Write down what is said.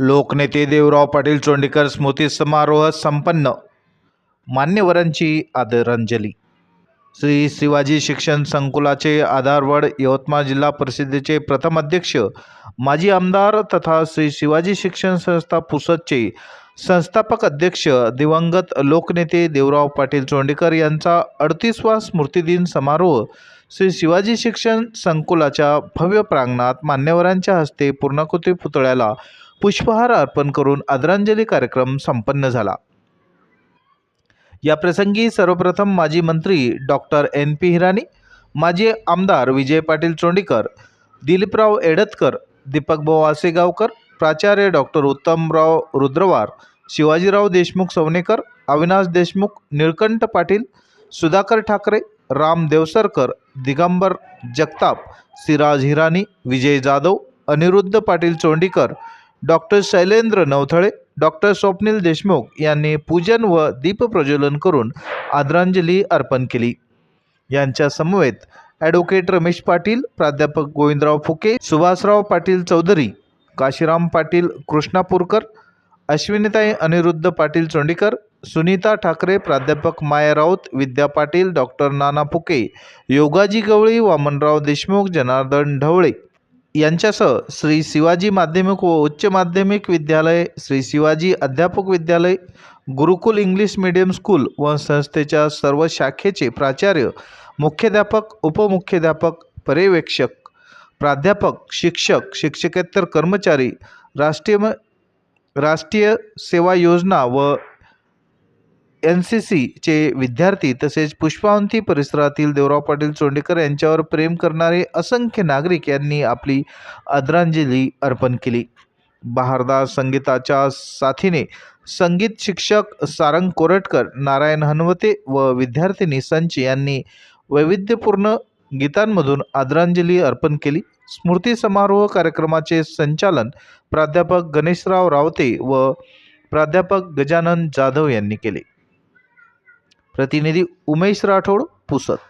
लोकनेते देवराव पाटील चोंडीकर स्मृती समारोह संपन्न. मान्यवरांची आदरांजली. श्री शिवाजी शिक्षण संकुलाचे आधारवड यवतमाळ जिल्हा परिषदेचे प्रथम अध्यक्ष माजी आमदार तथा श्री शिवाजी शिक्षण संस्था पुसदचे संस्थापक अध्यक्ष दिवंगत लोकनेते देवराव पाटील चोंडीकर यांचा अडतीसवा स्मृतिदिन समारोह श्री शिवाजी शिक्षण संकुलाच्या भव्य प्रांगणात मान्यवरांच्या हस्ते पूर्णाकृती पुतळ्याला पुष्पहार अर्पण करून आदरांजली कार्यक्रम संपन्न झाला. या प्रसंगी सर्वप्रथम माजी मंत्री डॉक्टर एन पी हिरानी माजी आमदार विजय पाटील चोंडीकर दिलीपराव एडतकर दीपकभाऊ आसेगावकर प्राचार्य doctor Uttamrao Rudrawar Shivajirao Deshmukh Savanekar Avinash Deshmukh Nilkanth Patil Sudhakar Thackeray Ram Devsarkar Digambar Jagtap Siraj Hirani Vijay Jadhav Aniruddha Patil Chondikar doctor Shailendra Navthale doctor Swapnil Deshmukh यांनी पूजन व दीपप्रज्वलन करून आदरांजली अर्पण केली. यांच्या समवेत ॲडव्होकेट रमेश पाटील प्राध्यापक गोविंदराव फुके सुभाषराव पाटील चौधरी काशीराम पाटील कृष्णापूरकर अश्विनीताई अनिरुद्ध पाटील चोंडीकर सुनीता ठाकरे प्राध्यापक माया राऊत विद्या पाटील डॉक्टर नाना फुके योगाजी गवळी वामनराव देशमुख जनार्दन ढवळे यांच्यासह श्री शिवाजी माध्यमिक व उच्च माध्यमिक विद्यालय श्री शिवाजी अध्यापक विद्यालय गुरुकुल इंग्लिश मीडियम स्कूल व संस्थेच्या सर्व शाखेचे प्राचार्य मुख्याध्यापक उपमुख्याध्यापक पर्यवेक्षक प्राध्यापक शिक्षक शिक्षकेतर कर्मचारी राष्ट्रीय म- राष्ट्रीय सेवा योजना व एन सी सीचे विद्यार्थी तसेच पुष्पावंती परिसरातील देवराव पाटील चोंडेकर यांच्यावर प्रेम करणारे असंख्य नागरिक यांनी आपली आदरांजली अर्पण केली. बहारदास संगीताच्या साथीने संगीत शिक्षक सारंग कोरटकर नारायण हनवते व विद्यार्थिनी संच यांनी वैविध्यपूर्ण गीतांमधून आदरांजली अर्पण केली. स्मृती समारोह कार्यक्रमाचे संचालन प्राध्यापक गणेशराव रावते व प्राध्यापक गजानन जाधव यांनी केले. પ્રતિનિધિ ઉમેશ રાઠોડ પુસદ